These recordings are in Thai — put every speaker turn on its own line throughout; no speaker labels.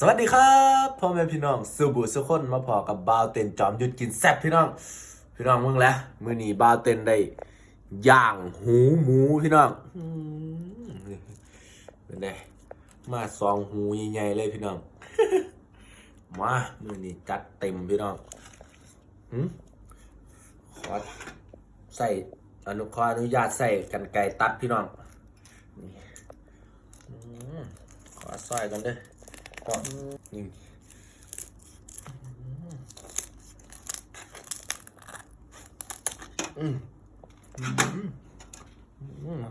สวัสดีครับพ่อแม่พี่น้องสูบุสุคนมาพอกับบาวเต็นจอมหยุดกินแซ่บพี่น้อง พี่น้องมึงแล้วมือนี้บาวเต็นได้ย่างหูหมูพี่น้องอืมนี่เป็นไงมาสองหูใหญ่ๆเลยพี่น้อง มามือนี้จัดเต็มพี่น้องหืมขอใส่อนุขออนุญาตใส่กันไก่ตัดพี่น้องนี่อืมขอใส่กันเด้อ ก่อนนี่อืมอืมอืม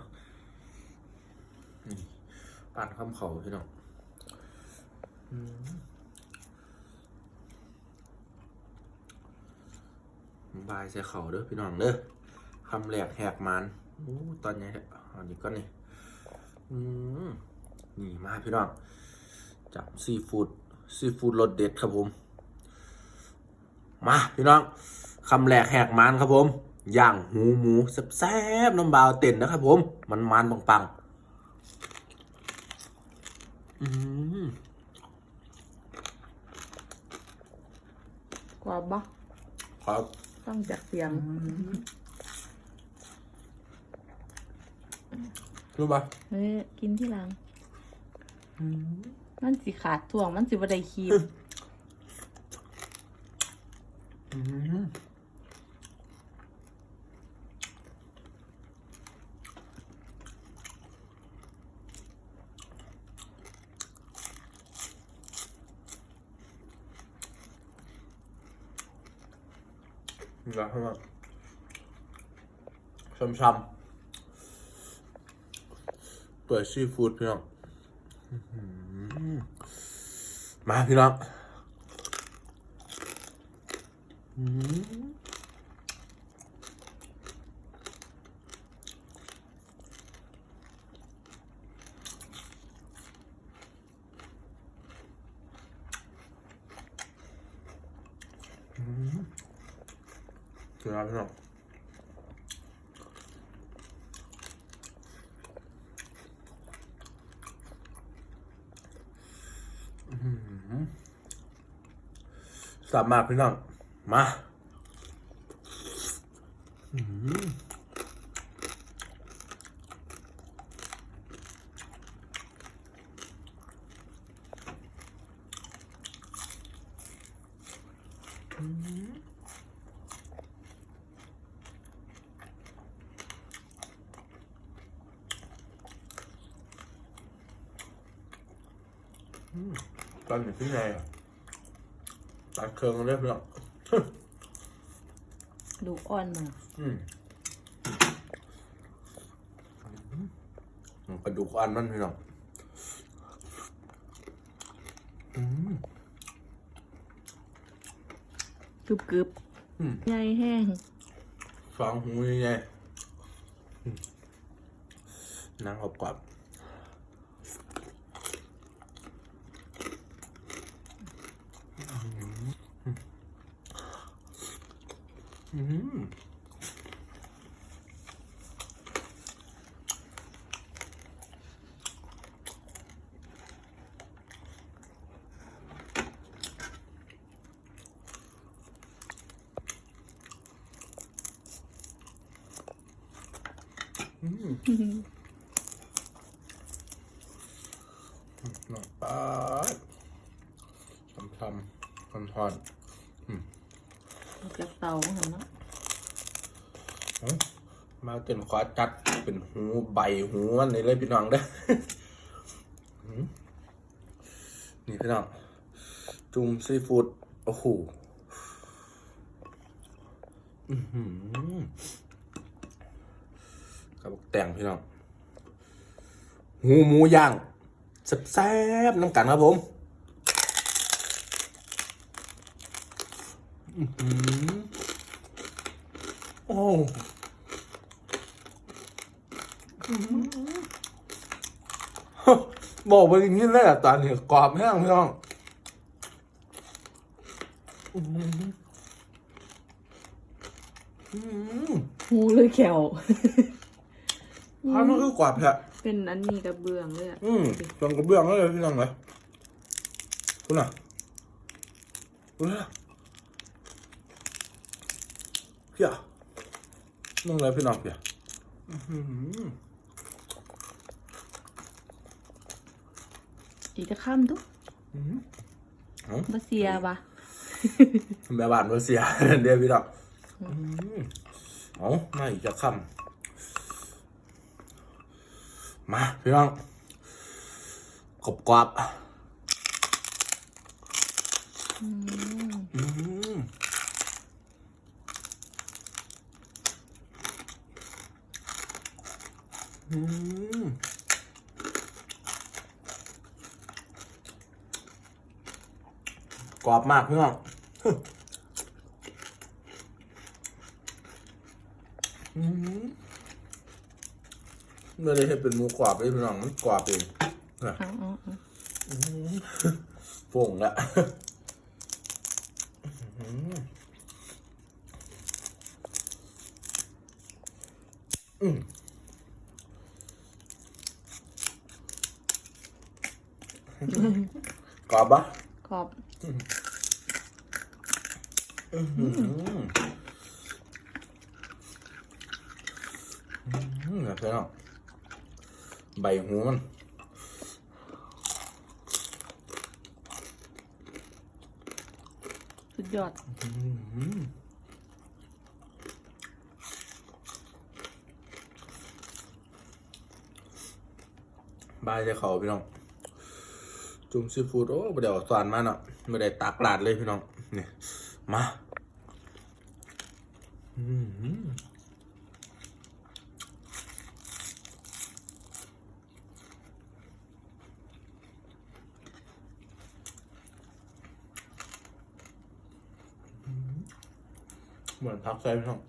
นี่าดคำเขาพี่น้องอืมบายใส่เขาเด้อพี่น้องเด้อคำแหลกแหกมันอู้ตอนนี้อันนี้ก็นี่อืมนี่มาพี่น้อง จับซีฟู้ดซีฟู้ดรสเด็ดครับผม มาพี่น้องคำแรกแหกมันครับผมย่างหูหมูแซ่บๆน้ำบาวเต็นนะครับผม มันมันๆปังๆอืม
กรอบบ่
ครับ
ฟังจากเสียง
รู้ปะ
เฮ้ยกินที่หลัง มันสิขาดถ่วง มันสิบ่ได้คีบ
อืมนี่และครับช้ำๆเปิดซีฟู้ดพี่น้องอื้อหือ มาพี่น้องอืมพี่น้องพี่น้อง สามารถพี่น้อง มาอื้อหือตอนอยู่ที่ไหนอะ ตัดเครื่องเรียบร้อย
ดูอ่อนมา
อืมกระดูกอันมันพี่น้องอืม
กรึบกรึบ
อืม
ใหญ่แห้ง
ฟังหูยังไงอืมนั่งเอากรอบอืม หน่อยป้าดทำทำทำทอน
ออกจากเตาเหมือนเนาะ
เอ้ามาเต็มขอจัดเป็นหูใบหูมันนี่เลยพี่น้องเด้อหืมนี่พี่น้อง จุ่มซีฟู้ดโอ้โหอื้อหือ กระบแต่งพี่น้องหูหมูย่างแซ่บๆน้ำกันครับผมโอ้บอกไปอย่างนี้เลยอะตอนนี้กรอบแห้งพี่น้องอื้อหืออื้อหือ
หูเลยแขว
ข้าวมันคือกรอบแท้
เป็นอันนี้กระเบื้องเลยอะ
อืมจนกระเบื้องแล้วเลยพี่น้องเลยคุณน่ะคุณน่ะเพี้ยมึงอะไรพี่น้องเพี้ยอื้อหือ
อีกจะข้ามทุก
อื้อหือเอ้า
บาเซียบะ
แม่บ้านมาเสียเดี๋ยวพี่น้องอื้อหือเอามาอีกจะค่ำม มาพี่น้องกรอบกรอบ
อืม
กรอบมากพี่น้องอืม ไม่ได้ให้เป็นหมูกรอบเลยพี่น้องมันกรอบเองเนี่ย
เอาเอาเอา
โป่งละอืมกรอบปะ
ขอบ
อืมอืมเนี่ยพี่น้อง ใบหูมัน
สุดยอด
บายใจเขาพี่น้อง จุ่มซีฟู้ดโอ้ไม่ได้เออกสอนมาเนาะไม่ได้ตักลาดเลยพี่น้องนี่มา อืม เหมือนพักใจพี่น้อง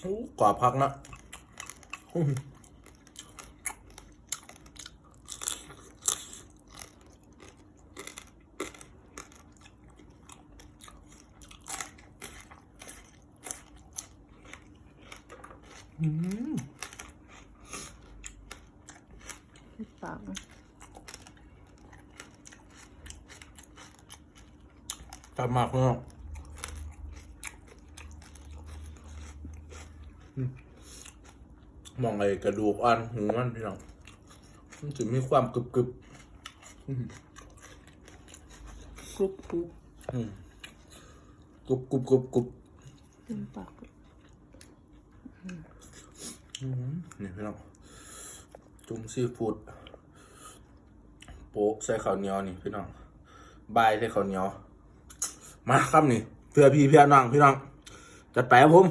โอ้กว่าพักนะอื้อหือ
ปาก
กลับมากเนาะอืมมองไอ้กระดูกอ่อนหูมันพี่น้องมันจะมีความกรึบกรึบ
กรุบกรุบ
ๆอืมกรุบกรุบกรุบกรุบ
เต็มปาก
อืมนี่พี่น้องจุ่มซีฟู้ดโปะใส่ข้าวเหนียวนี่พี่น้องบายใส่ข้าวเหนียว มาครับนี่เพื่อพี่เพื่อน้องพี่น้องจัดไปครับผม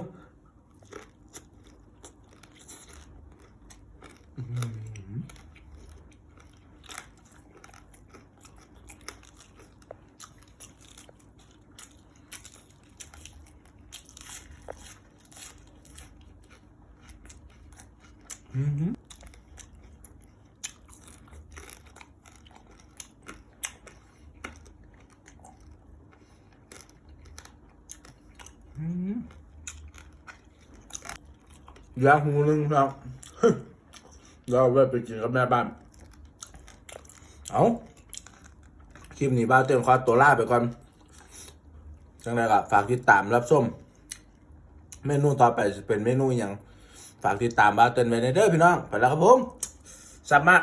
ย่า งหูนึงพี่น้องเราไปไปกินกับแม่บ้าน เอาคลิปนี้บ้าเต็มคอตัวล่าไปก่อนจังไรก็ฝากติดตามรับส้มเมนูต่อไปจะเป็นเมนูอย่างฝากติดตามบ้าเต็นไว้ในเด้อพี่น้อง ไปแล้วครับผมสับมา